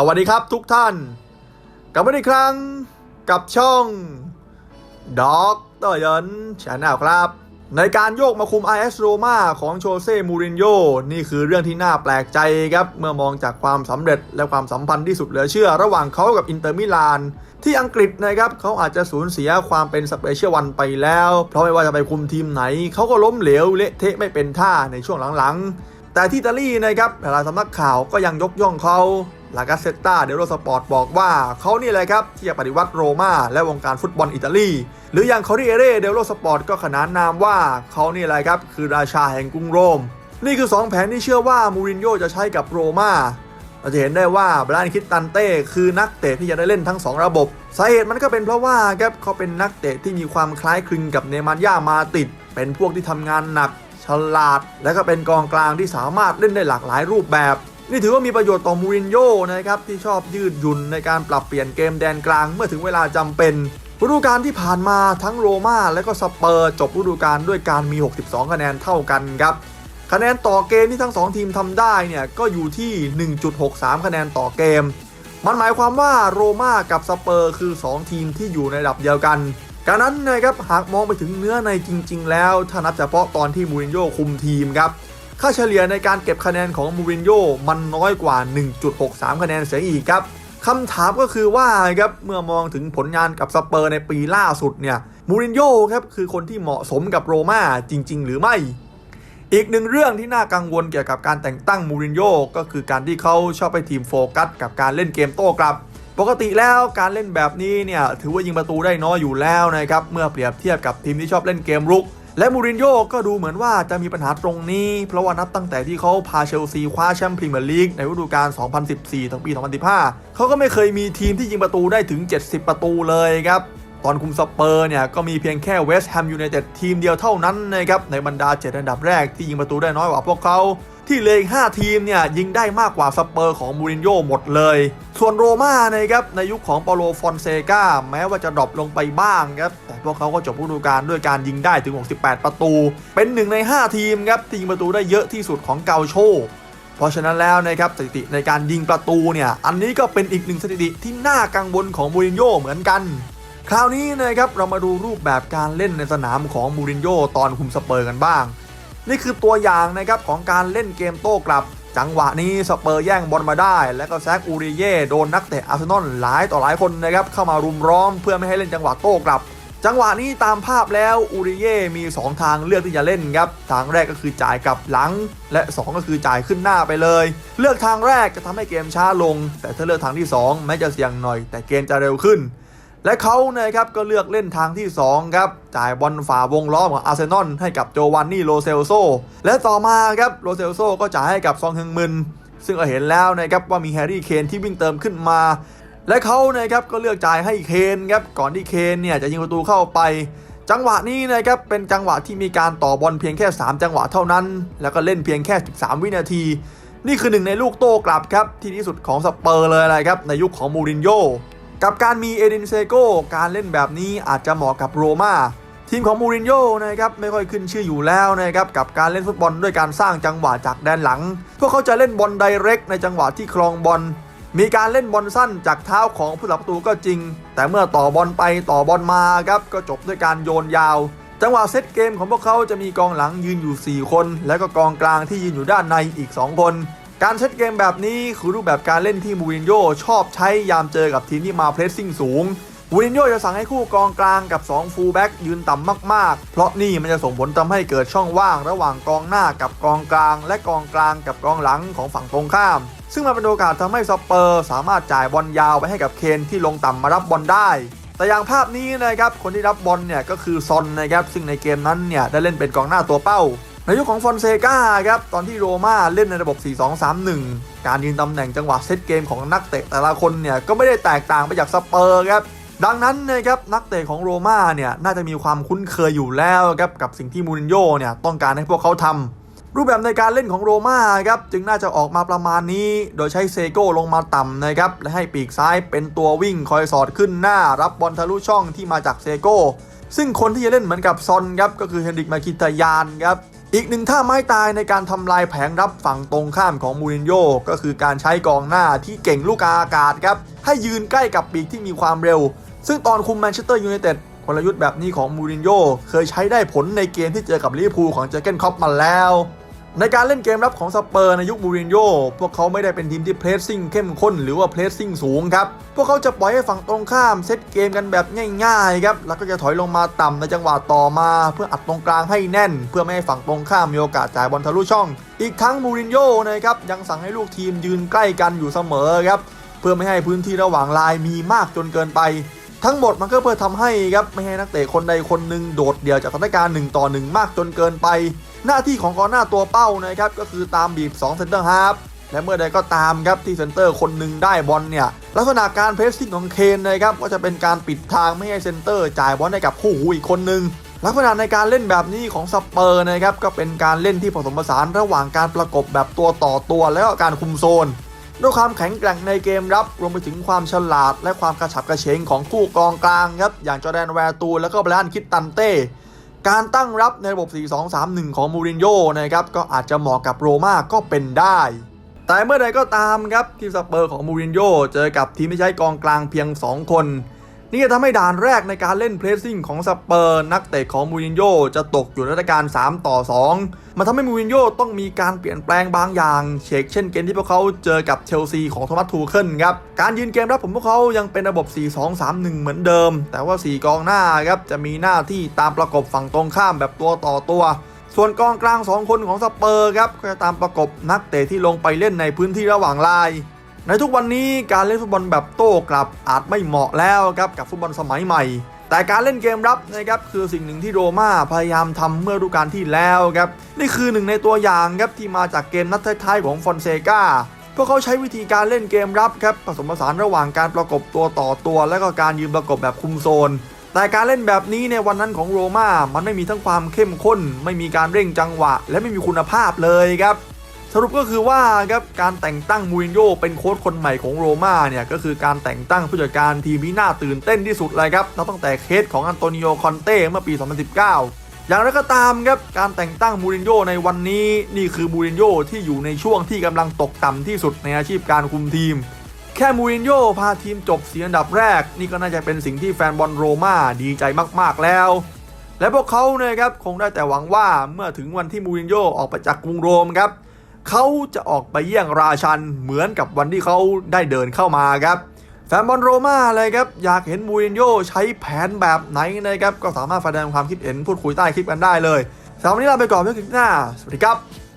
สวัสดีครับทุกท่าน กลับมาอีกครั้งกับช่องด็อกเตอร์ยันชาแนลครับ ในการโยกมาคุม IS Roma ของโชเซ่ มูรินโญ่นี่คือเรื่องที่น่าแปลกใจครับ เมื่อมองจากความสำเร็จและความสัมพันธ์ที่สุดเหลือเชื่อ ระหว่างเขากับอินเตอร์มิลาน ที่อังกฤษนะครับเขาอาจจะสูญเสียความเป็นสเปเชียลวันไปแล้ว เพราะไม่ว่าจะไปคุมทีมไหน เขาก็ล้มเหลวเละเทะไม่เป็นท่าในช่วงหลังๆ แต่ที่อิตาลีนะครับหลายสำนักข่าวก็ยังยกย่องเขา ลากาเซตตาเดโรสปอร์ตบอกว่าเขานี่แหละครับ ที่จะปฏิวัติโรม่าและวงการฟุตบอลอิตาลี หรืออย่างคอริเอเรเดโรสปอร์ตก็ขนานนามว่าเขานี่แหละครับ คือราชาแห่งกรุงโรม นี่คือ 2 แผนที่เชื่อว่ามูรินโญ่จะใช้กับโรม่าเราจะเห็นได้ว่าบรานคิดตันเต้คือนักเตะที่จะได้เล่นทั้ง 2 ระบบ สาเหตุมันก็เป็นเพราะว่าครับเขาเป็นนักเตะที่มีความคล้ายคลึงกับเนมานย่ามาติด เป็นพวกที่ทำงานหนัก ฉลาด และก็เป็นกองกลางที่สามารถเล่นได้หลากหลายรูปแบบ นี่ถือว่ามีประโยชน์ต่อมูรินโญ่นะครับที่ชอบยืดหยุ่นในการปรับเปลี่ยนเกมแดนกลางเมื่อถึงเวลาจำเป็นฤดูกาลที่ผ่านมาทั้งโรม่าและก็สเปอร์จบฤดูกาลด้วยการมี 62 คะแนนเท่ากันครับคะแนนต่อเกมที่ทั้ง 2 ทีมทำได้เนี่ยก็อยู่ที่ 1.63 คะแนนต่อเกม มันหมายความว่าโรม่ากับสเปอร์คือ 2 ทีมที่อยู่ในระดับเดียวกันการนั้นนะครับหากมองไปถึงเนื้อในจริง ๆ แล้วถ้านับเฉพาะตอนที่มูรินโญ่คุมทีมครับ ค่าเฉลี่ยในการเก็บคะแนนของมูรินโญ่มันน้อยกว่า 1.63 คะแนนเสียอีกครับคำถามก็คือว่าครับเมื่อมองถึงผลงานกับสเปอร์ในปีล่าสุดเนี่ยมูรินโญ่ครับคือคนที่เหมาะสมกับโรม่าจริง ๆ หรือไม่ อีกหนึ่งเรื่องที่น่ากังวลเกี่ยวกับการแต่งตั้งมูรินโญ่ก็คือการที่เขาชอบไปทีมโฟกัสกับการเล่นเกมโต้กลับ ปกติแล้วการเล่นแบบนี้เนี่ยถือว่ายิงประตูได้น้อยอยู่แล้วนะครับเมื่อเปรียบเทียบกับทีมที่ชอบเล่นเกมรุก และมูรินโญ่ก็ดูเหมือนว่าจะมีปัญหาตรงนี้ เพราะว่านับตั้งแต่ที่เขาพาเชลซีคว้าแชมป์พรีเมียร์ลีกในฤดูกาล 2014 ถึงปี 2015 เขาก็ไม่เคยมีทีมที่ยิงประตูได้ถึง 70 ประตูเลยครับ ตอนคุมสเปอร์เนี่ย ก็มีเพียงแค่เวสต์แฮมยูไนเต็ดทีมเดียวเท่านั้นนะครับในบรรดา 7 อันดับแรกที่ยิงประตูได้น้อยกว่าพวกเขา ที่เลืออีก5ทีมเนี่ยยิงได้มากกว่าสเปอร์ของมูรินโญ่หมดเลย ส่วนโรม่านะครับในยุคของเปาโลฟอนเซกาแม้ว่าจะดรอปลงไปบ้างครับแต่พวกเขาก็จบฤดูกาลด้วยการยิงได้ถึง 68 ประตู เป็นหนึ่งใน 5 ทีมครับที่ยิงประตูได้เยอะที่สุดของเกาโชเพราะฉะนั้นแล้วนะครับสถิติในการยิงประตูเนี่ยอันนี้ก็เป็นอีกหนึ่งสถิติที่น่ากังวลของมูรินโญ่เหมือนกันคราวนี้นะครับเรามาดูรูปแบบการเล่นในสนามของมูรินโญ่ตอนคุมสเปอร์กันบ้าง นี่คือตัวอย่างนะครับของการเล่นเกมโต้กลับ จังหวะนี้สเปอร์แย่งบอลมาได้ แล้วก็แซกอูริเย่โดนนักเตะอาร์เซนอลหลายต่อหลายคนนะครับเข้ามารุมร้อมเพื่อไม่ให้เล่นจังหวะโต้กลับ จังหวะนี้ตามภาพแล้วอูริเย่มี 2 ทางเลือกที่จะเล่นครับทางแรกก็คือจ่ายกลับหลัง และ 2 ก็คือจ่ายขึ้นหน้าไปเลย เลือกทางแรกจะทำให้เกมช้าลง แต่ถ้าเลือกทางที่ 2 แม้จะเสี่ยงหน่อย แต่เกมจะเร็วขึ้น และเขานะครับก็เลือกเล่นทางที่ 2 ครับ จ่ายบอลฝ่าวงล้อมของอาร์เซนอลให้กับโจวานนี่โรเซลโซ และต่อมาครับโรเซลโซก็จ่ายให้กับซองฮึงมึนซึ่งก็เห็นแล้วนะครับว่ามีแฮร์รี่เคนที่วิ่งเติมขึ้นมา และเขานะครับก็เลือกจ่ายให้เคนครับก่อนที่เคนเนี่ยจะยิงประตูเข้าไป จังหวะนี้นะครับเป็นจังหวะที่มีการต่อบอลเพียงแค่ 3 จังหวะเท่านั้น แล้วก็เล่นเพียงแค่ 13 วินาที นี่คือหนึ่งในลูกโต้กลับครับที่ดีที่สุดของสเปอร์เลยนะครับในยุคของมูรินโญ่ กับการมีเอดินเซโกการเล่นแบบนี้อาจจะเหมาะกับโรม่าทีมของมูรินโญ่นะครับไม่ค่อยขึ้นชื่ออยู่แล้วนะครับกับการเล่นฟุตบอลด้วยการสร้างจังหวะจากแดนหลัง พวกเขาจะเล่นบอลไดเรกในจังหวะที่ครองบอลมีการเล่นบอลสั้นจากเท้าของผู้หลักประตูก็จริง แต่เมื่อต่อบอลไปต่อบอลมาครับก็จบด้วยการโยนยาว จังหวะเซตเกมของพวกเขาจะมีกองหลังยืนอยู่ 4 คน แล้วก็กองกลางที่ยืนอยู่ด้านในอีก 2 คน การเซตเกมแบบนี้คือรูปแบบการเล่นที่มูรินโญ่ชอบใช้ยามเจอกับทีมที่มาเพรสซิ่งสูง มูรินโญ่จะสั่งให้คู่กองกลางกับ 2 ฟูลแบ็กยืนต่ำมากๆ เพราะนี่มันจะส่งผลทำให้เกิดช่องว่างระหว่างกองหน้ากับกองกลาง และกองกลางกับกองหลังของฝั่งตรงข้าม ซึ่งมันเป็นโอกาสทำให้สเปอร์สามารถจ่ายบอลยาวไปให้กับเคนที่ลงต่ำมารับบอลได้แต่อย่างภาพนี้นะครับ คนที่รับบอลเนี่ยก็คือซอนนะครับ ซึ่งในเกมนั้นเนี่ยได้เล่นเป็นกองหน้าตัวเป้า ในยุคของฟอนเซกาครับตอนที่โรม่าเล่นในระบบ 4-2-3-1 การยืนตำแหน่งจังหวะเซตเกมของนักเตะแต่ละคนเนี่ยก็ไม่ได้แตกต่างไปจากสเปอร์ครับดังนั้นนะครับนักเตะของโรม่าเนี่ยน่าจะมีความคุ้นเคยอยู่แล้วครับกับสิ่งที่มูรินโญ่เนี่ยต้องการให้พวกเขาทำรูปแบบในการเล่นของโรม่าครับจึงน่าจะออกมาประมาณนี้ โดยใช้เซโก้ลงมาต่ำนะครับและให้ปีกซ้ายเป็นตัววิ่งคอยสอดขึ้นหน้ารับบอลทะลุช่องที่มาจากเซโก้ซึ่งคนที่จะเล่นเหมือนกับซอนครับก็คือเฮนริกมาคิตายานครับ อีกหนึ่งท่าไม้ตายในการทำลายแผงรับฝั่งตรงข้ามของมูรินโญ่ก็คือการใช้กองหน้าที่เก่งลูกอากาศครับ ให้ยืนใกล้กับปีกที่มีความเร็ว ซึ่งตอนคุมแมนเชสเตอร์ยูไนเต็ดกลยุทธ์แบบนี้ของมูรินโญ่เคยใช้ได้ผลในเกมที่เจอกับลิเวอร์พูลของเจอเกนคอปมาแล้ว ในการเล่นเกมรับของสเปอร์ในยุคมูรินโญ่พวกเขาไม่ได้เป็นทีมที่เพรสซิ่งเข้มข้นหรือว่าเพรสซิ่งสูงครับ พวกเขาจะปล่อยให้ฝั่งตรงข้ามเซตเกมกันแบบง่ายๆครับ แล้วก็จะถอยลงมาต่ำในจังหวะต่อมา เพื่ออัดตรงกลางให้แน่น เพื่อไม่ให้ฝั่งตรงข้ามมีโอกาสจ่ายบอลทะลุช่อง อีกทั้งมูรินโญ่นะครับยังสั่งให้ลูกทีมยืนใกล้กันอยู่เสมอครับเพื่อไม่ให้พื้นที่ระหว่างลายมีมากจนเกินไป ทั้งหมดมันก็เพื่อทำให้ครับไม่ให้นักเตะคนใดคนหนึ่งโดดเดี่ยวจากสถานการณ์1ต่อ1มากจนเกินไป หน้าที่ของกองหน้าตัวเป้านะครับก็คือตามบีบ2เซนเตอร์ฮาร์ฟและเมื่อใดก็ตามครับที่เซนเตอร์คนหนึ่งได้บอลเนี่ยลักษณะการเพรสซิ่งของเคนนะครับก็จะเป็นการปิดทางไม่ให้เซนเตอร์จ่ายบอลให้กับคู่หูอีกคนหนึ่งลักษณะในการเล่นแบบนี้ของสเปอร์นะครับก็เป็นการเล่นที่ผสมผสานระหว่างการประกบแบบตัวต่อตัว แล้วก็การคุมโซน ด้วยความแข็งแกร่งในเกมรับรวมไปถึงความฉลาด และความกระฉับกระเฉงของคู่กองกลางครับอย่างจอร์แดนแวร์ตู แล้วก็ไบรอันคิดตันเต้ การตั้งรับในระบบ 4-2-3-1 ของมูรินโญ่นะครับก็อาจจะเหมาะกับโรม่าก็เป็นได้ แต่เมื่อใดก็ตามครับทีมสเปอร์ของมูรินโญ่เจอกับทีมที่ใช้กองกลางเพียง 2 คน นี่จะทำให้ด่านแรกในการเล่นเพรสซิ่งของสเปอร์ นักเตะของมูรินโญ่จะตกอยู่ในสถานการณ์3ต่อ 2 มันทำให้มูรินโญ่ต้องมีการเปลี่ยนแปลงบางอย่างเชกเช่นเกมที่พวกเขาเจอกับเชลซีของโทมัสทูเคิลครับ การยืนเกมรับผมพวกเขายังเป็นระบบ 4-2-3-1 เหมือนเดิม แต่ว่า 4 กองหน้าครับจะมีหน้าที่ตามประกบฝั่งตรงข้ามแบบตัวต่อตัวส่วนกองกลาง 2 คนของสเปอร์ครับก็จะตามประกบนักเตะที่ลงไปเล่นในพื้นที่ระหว่างลาย ในทุกวันนี้การเล่นฟุตบอลแบบโต้กลับอาจไม่เหมาะแล้วครับกับฟุตบอลสมัยใหม่ แต่การเล่นเกมรับนะครับคือสิ่งหนึ่งที่โรม่าพยายามทำเมื่อฤดูกาลที่แล้วครับนี่คือหนึ่งในตัวอย่างครับที่มาจากเกมนัดท้ายๆของฟอนเซกาพวกเขาใช้วิธีการเล่นเกมรับครับผสมผสานระหว่างการประกบตัวต่อตัว และก็การยืนประกบแบบคุมโซน แต่การเล่นแบบนี้ในวันนั้นของโรม่ามันไม่มีทั้งความเข้มข้น ไม่มีการเร่งจังหวะ และไม่มีคุณภาพเลยครับ สรุปก็คือว่าครับการแต่งตั้งมูรินโญ่เป็นโค้ชคนใหม่ของโรม่าเนี่ยก็คือการแต่งตั้งผู้จัดการทีมที่น่าตื่นเต้นที่สุดเลยครับนับตั้งแต่เคสของอันโตนิโอคอนเต้เมื่อปี 2019อย่างไรก็ตามครับ การแต่งตั้งมูรินโญ่ในวันนี้นี่คือมูรินโญ่ที่อยู่ในช่วงที่กำลังตกต่ำที่สุดในอาชีพการคุมทีม แค่มูรินโญ่พาทีมจบเสียอันดับแรก นี่ก็น่าจะเป็นสิ่งที่แฟนบอลโรม่าดีใจมากๆแล้ว และพวกเขาเนะครับคงได้แต่หวังว่าเมื่อถึงวันที่มูรินโญ่ออกไปจากกรุงโรมครับ เขาจะออกไปเยี่ยงราชันเหมือนกับวันที่เขาได้เดินเข้ามาครับแฟนบอลโรม่าเลยครับ อยากเห็นมูรินโญ่ใช้แผนแบบไหนนะครับ ก็สามารถแสดงความคิดเห็นพูดคุยใต้คลิปกันได้เลยสำหรับวันนี้ลาไปก่อนเพื่อคลิปหน้า สวัสดีครับ